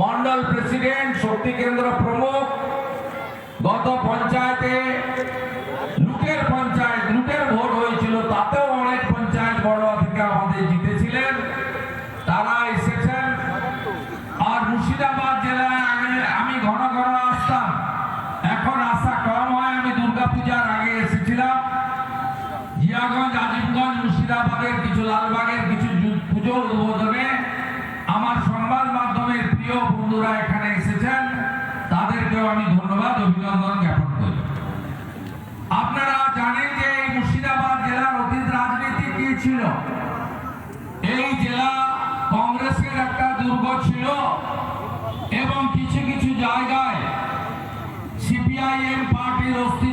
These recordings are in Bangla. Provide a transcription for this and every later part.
মন্ডল প্রেসিডেন্ট, শক্তি কেন্দ্র প্রমুখ, গত পঞ্চায়েতে লুটের পঞ্চায়েত, লুটের ভোট হয়েছিল, তাতেও অনেক পঞ্চায়েত বড় থেকে আমাদের জিতেছিলেন। তারা এসেছেন। আর মুর্শিদাবাদ জেলায় আমি ঘন ঘন আসতাম। এখন আসা কম হয়, আমি দুর্গাপূজার আগে এসেছিলাম। জিয়াগঞ্জ, আজিমগঞ্জ, মুর্শিদাবাদের কিছু লালবাগের কিছু পুজো উদ্বোধনে আমার সংবাদ মাধ্যমের প্রিয় বন্ধুরা এখানে এসেছেন, তাদেরকেও আমি ধন্যবাদ, অভিনন্দন জ্ঞাপন করি। আপনারা জানেন যে এই মুর্শিদাবাদ জেলার অতীত রাজনীতি কি ছিল? এই জেলা কংগ্রেসের একটা দুর্গ ছিল এবং কিছু কিছু জায়গায় সিপিআইএম পার্টির অস্তিত্ব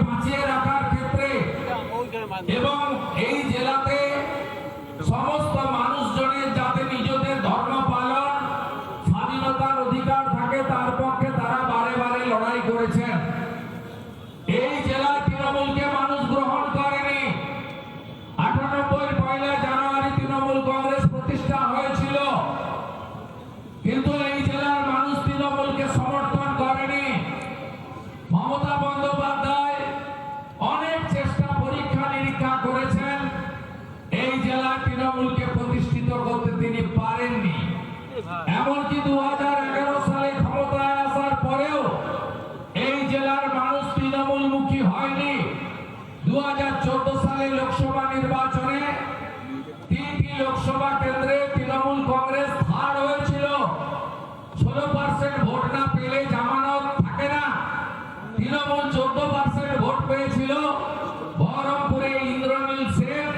বাঁচিয়ে রাখার ক্ষেত্রে এবং এই জেলাতে সমস্ত মানুষজনের যাতে নিজেদের ধর্ম পালন স্বাধীনতার অধিকার থাকে তার পক্ষে তারা বারে বারে লড়াই করেছেন এই জেলায় তৃণমূলকে মানুষ গ্রহণ করেনি আটানব্বই পয়লা জানুয়ারি তৃণমূল কংগ্রেস প্রতিষ্ঠা হয়েছিল কিন্তু এই জেলার মানুষ তৃণমূলকে সমর্থন করেনি মমতা বন্দ্যোপাধ্যায় অনেক চেষ্টা পরীক্ষা নিরীক্ষা করেছেন এই জেলা তৃণমূলকে প্রতিষ্ঠিত করতে তিনি পারেননি এমনকি দু হাজার এগারো সালে ক্ষমতায় আসার পরেও এই জেলার মানুষ তৃণমূলমুখী হয়নি দু হাজার চোদ্দ সালে লোকসভা নির্বাচনে তিনটি লোকসভা কেন্দ্রে তৃণমূল কংগ্রেস থার্ড হয়েছিল। ষোলো পার্সেন্ট ভোট না পেলে জামানত থাকে না। তৃণমূল চোদ্দ পার্সেন্ট ভোট পেয়েছিল বহরমপুরে ইন্দ্রনীল সেন,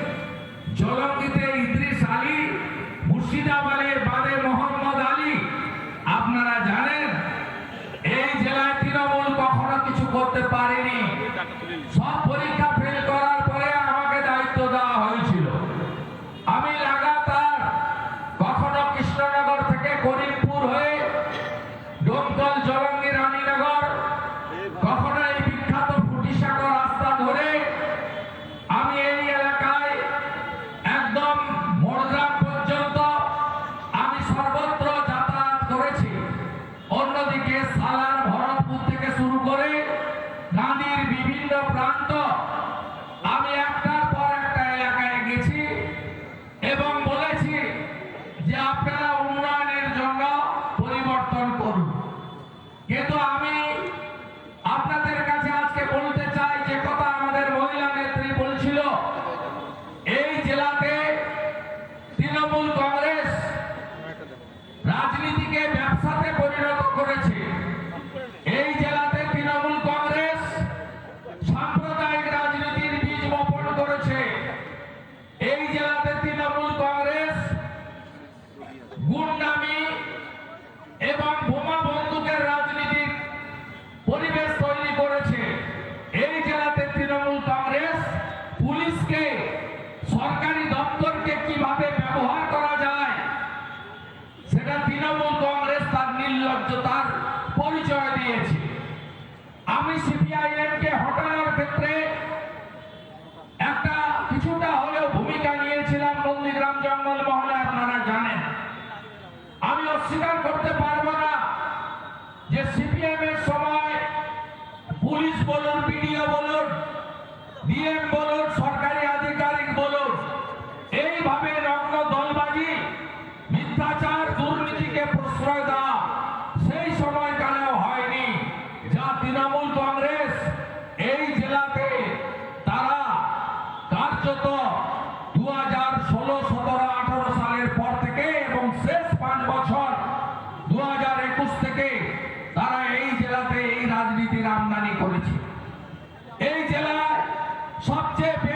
জলঙ্গিতে ইদ্রিস আলী মুর্শিদাবাদে বাদে মোহাম্মদ আলী। আপনারা জানেন, এই জেলায় তৃণমূল কখনো কিছু করতে পারেনি। সব পরীক্ষা জেলাতে তৃণমূল কংগ্রেস, গুন্ডামি এবং বোমা বন্দুকের রাজনীতির পরিবেশ তৈরি করেছে। এই জেলাতে তৃণমূল কংগ্রেস পুলিশকে, সরকারি দপ্তরকে কীভাবে ব্যবহার করা যায়, সেটা তৃণমূল কংগ্রেস তার নির্লজ্জতার পরিচয় দিয়েছে। আমি সিপিআইএম কে হটানোর এই জেলায় সবচেয়ে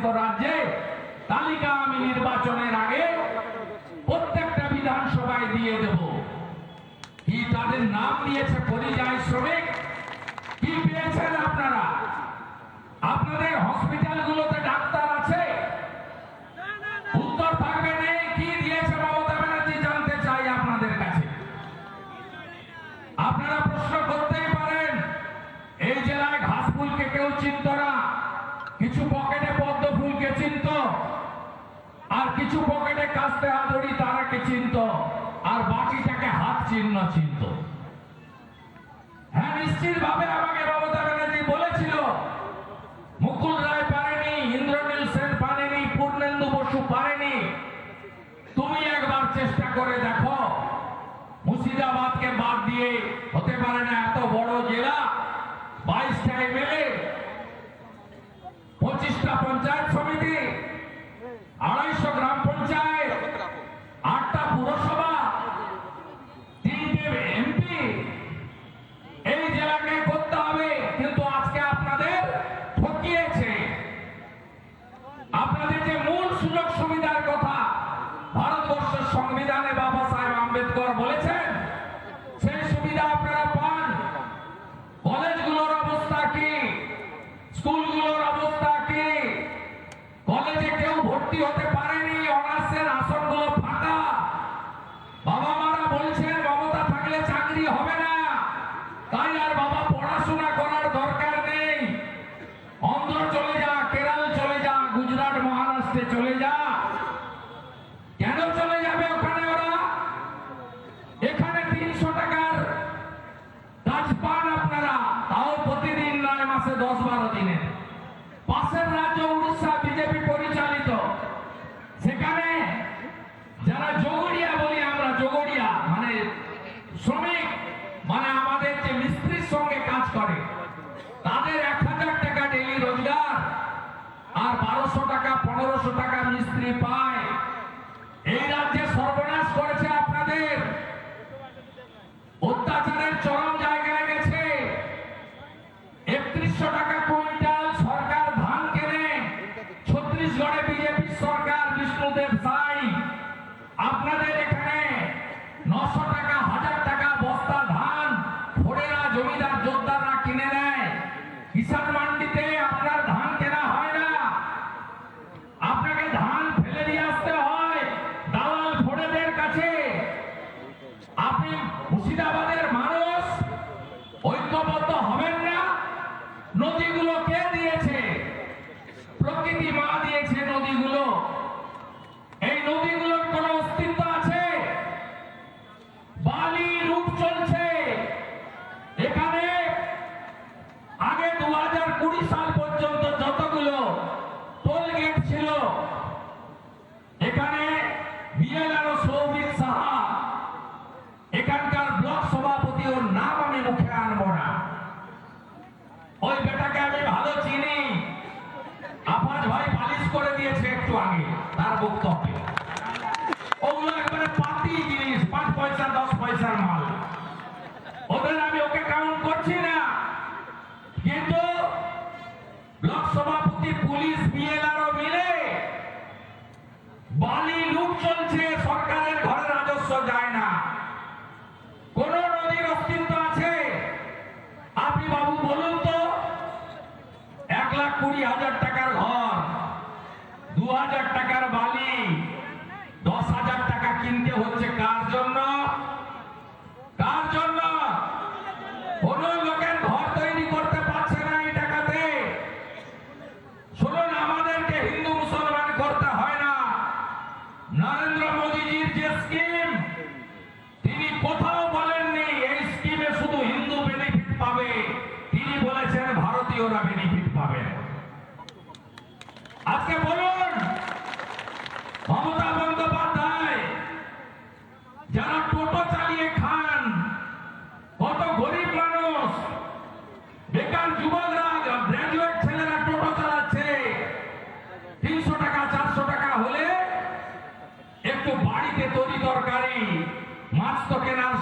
শাসিত রাজ্যে তালিকা আমি নির্বাচনের আগে প্রত্যেকটা বিধানসভায় দিয়ে দেব। কি তাদের নাম দিয়েছে পরিযায় শ্রমিক? কি পেয়েছেন আপনারা? আপনাদের হসপিটালগুলোতে ডাক্তার আছে? উত্তর থাকবে নেই, কি দিয়েছে মমতা ব্যানার্জি জানতে চাই আপনাদের কাছে। আপনারা প্রশ্ন করতেই পারেন, এই জেলায় ঘাসফুলকে কেউ চিন্তা কিছু পকেটে কাস্তে হাতুড়ি তারাকে চিনত? আর বাকিটাকে হাত চিহ্ন চিনত। হ্যাঁ নিশ্চিত ভাবে আমাকে মমতা ব্যানার্জি বলেছিল, মুকুল রায় পারেনি, ইন্দ্রনীল সেন পারেনি, পূর্ণেন্দু বসু পারেনি। তুমি একবার চেষ্টা করে দেখো, মুর্শিদাবাদকে বাদ দিয়ে হতে পারে না এত বড় জেলা বাইশটা এমএলএ, পঁচিশটা পঞ্চায়েত সমিতি అడాయిష్ట గ్రామ মাসে দশ বারো দিনে। পাশের রাজ্য উড়িষ্যা বিজেপি পরিচালিত। সেখানে যারা জৌড়ি করে দিয়েছে একটু আগে, তার বক্তব্যে। ওগুলো একবারে পাতি জিনিস, পাঁচ পয়সা, দশ পয়সার মাল। ওদের আমি ওকে কাউন্ট করছি না। কিন্তু ব্লক সভাপতি পুলিশ বিএলআরও মিলে বালি লুট চলছে, সরকারের ঘরে রাজস্ব যায় না। কোন নদীর অস্তিত্ব আছে? আপনি বাবু বলুন তো, এক লাখ কুড়ি হাজার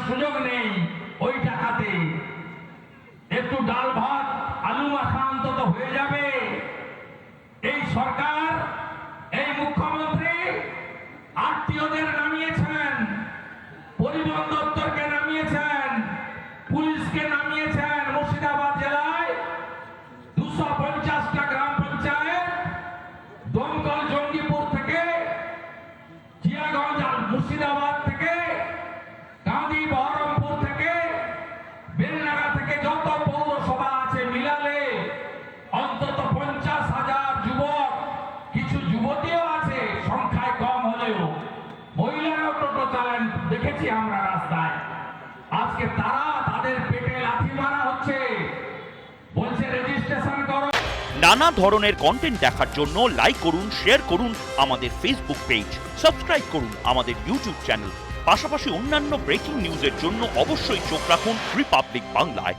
সুযোগ নেই ওই টাকাতে। একটু ডাল ভাত আলু মাখা অন্তত হয়ে যাবে। এই সরকার এই মুখ্যমন্ত্রী আত্মীয়দের নামিয়েছেন পরিবহন দপ্তরকে নামিয়েছেন পুলিশকে নামিয়েছেন মুর্শিদাবাদ জেলায় দুশো পঞ্চাশটা গ্রাম পঞ্চায়েত দমকল জঙ্গিপুর থেকে জিয়াগঞ্জ আর মুর্শিদাবাদ থেকে গান্ধী বহরমপুর থেকে বেলনাগা থেকে যত পৌরসভা আছে মিলালে অন্তত পঞ্চাশ হাজার যুবক কিছু যুবতীও আছে সংখ্যায় কম হলেও মহিলারাও টোটো চালান দেখেছি আমরা রাস্তায় আজকে তারা তাদের পেটে মারা হচ্ছে। বলছে, রেজিস্ট্রেশন করো। নানা ধরনের কন্টেন্ট দেখার জন্য লাইক করুন শেয়ার করুন আমাদের ফেসবুক পেজ সাবস্ক্রাইব করুন আমাদের ইউটিউব চ্যানেল পাশাপাশি অন্যান্য ব্রেকিং নিউজের জন্য অবশ্যই চোখ রাখুন রিপাবলিক বাংলায়